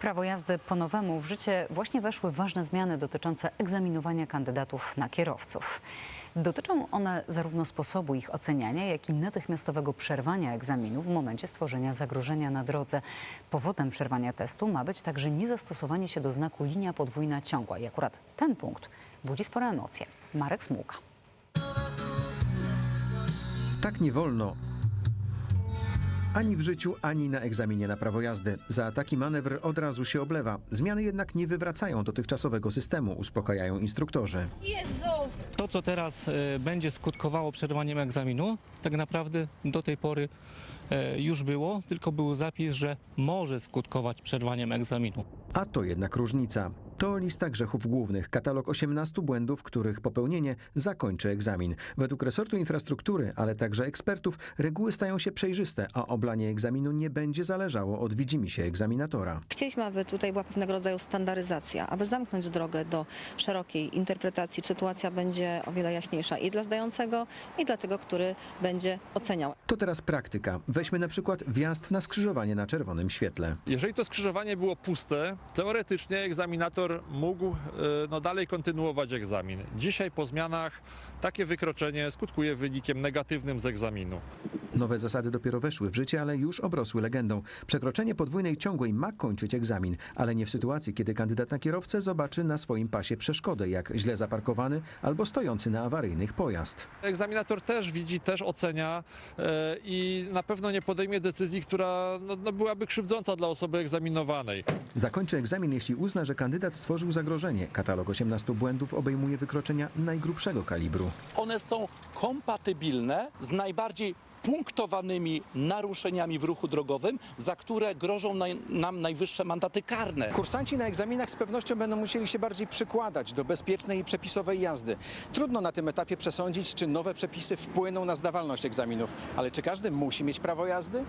Prawo jazdy po nowemu w życie właśnie weszły ważne zmiany dotyczące egzaminowania kandydatów na kierowców. Dotyczą one zarówno sposobu ich oceniania, jak i natychmiastowego przerwania egzaminu w momencie stworzenia zagrożenia na drodze. Powodem przerwania testu ma być także niezastosowanie się do znaku linia podwójna ciągła. I akurat ten punkt budzi spore emocje. Marek Smułka. Tak nie wolno. Ani w życiu, ani na egzaminie na prawo jazdy. Za taki manewr od razu się oblewa. Zmiany jednak nie wywracają dotychczasowego systemu, uspokajają instruktorzy. Jezu! To, co teraz e, będzie skutkowało przerwaniem egzaminu, tak naprawdę do tej pory e, już było, tylko był zapis, że może skutkować przerwaniem egzaminu. A to jednak różnica. To lista grzechów głównych, katalog 18 błędów, których popełnienie zakończy egzamin. Według resortu infrastruktury, ale także ekspertów, reguły stają się przejrzyste, a oblanie egzaminu nie będzie zależało od widzimisię egzaminatora. Chcieliśmy, aby tutaj była pewnego rodzaju standaryzacja, aby zamknąć drogę do szerokiej interpretacji. Sytuacja będzie o wiele jaśniejsza i dla zdającego, i dla tego, który będzie oceniał. To teraz praktyka. Weźmy na przykład wjazd na skrzyżowanie na czerwonym świetle. Jeżeli to skrzyżowanie było puste, teoretycznie egzaminator mógł e, no, dalej kontynuować egzamin. Dzisiaj po zmianach takie wykroczenie skutkuje wynikiem negatywnym z egzaminu. Nowe zasady dopiero weszły w życie, ale już obrosły legendą. Przekroczenie podwójnej ciągłej ma kończyć egzamin, ale nie w sytuacji, kiedy kandydat na kierowcę zobaczy na swoim pasie przeszkodę, jak źle zaparkowany albo stojący na awaryjnych pojazd. Egzaminator też widzi, też ocenia e, i na pewno nie podejmie decyzji, która no, no, byłaby krzywdząca dla osoby egzaminowanej. Zakończy egzamin, jeśli uzna, że kandydat stworzył zagrożenie. Katalog 18 błędów obejmuje wykroczenia najgrubszego kalibru. one są kompatybilne z najbardziej punktowanymi naruszeniami w ruchu drogowym, za które grożą nam najwyższe mandaty karne. Kursanci na egzaminach z pewnością będą musieli się bardziej przykładać do bezpiecznej i przepisowej jazdy. Trudno na tym etapie przesądzić, czy nowe przepisy wpłyną na zdawalność egzaminów, ale czy każdy musi mieć prawo jazdy?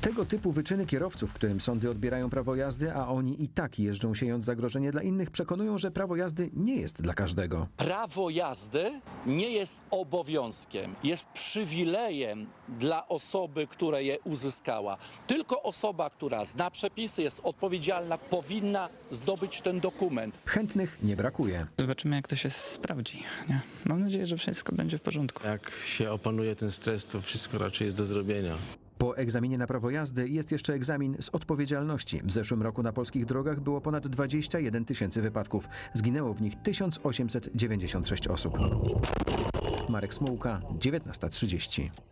Tego typu wyczyny kierowców, którym sądy odbierają prawo jazdy, a oni i tak jeżdżą siejąc zagrożenie dla innych, przekonują, że prawo jazdy nie jest dla każdego. Prawo jazdy nie jest obowiązkiem, jest przywilejem dla osoby, która je uzyskała. Tylko osoba, która zna przepisy, jest odpowiedzialna, powinna zdobyć ten dokument. Chętnych nie brakuje. Zobaczymy, jak to się sprawdzi. Nie? Mam nadzieję, że wszystko będzie w porządku. Jak się opanuje ten stres, to wszystko raczej jest do zrobienia. Po egzaminie na prawo jazdy jest jeszcze egzamin z odpowiedzialności. W zeszłym roku na polskich drogach było ponad 21 tysięcy wypadków. Zginęło w nich 1896 osób. Marek Smułka, 19.30.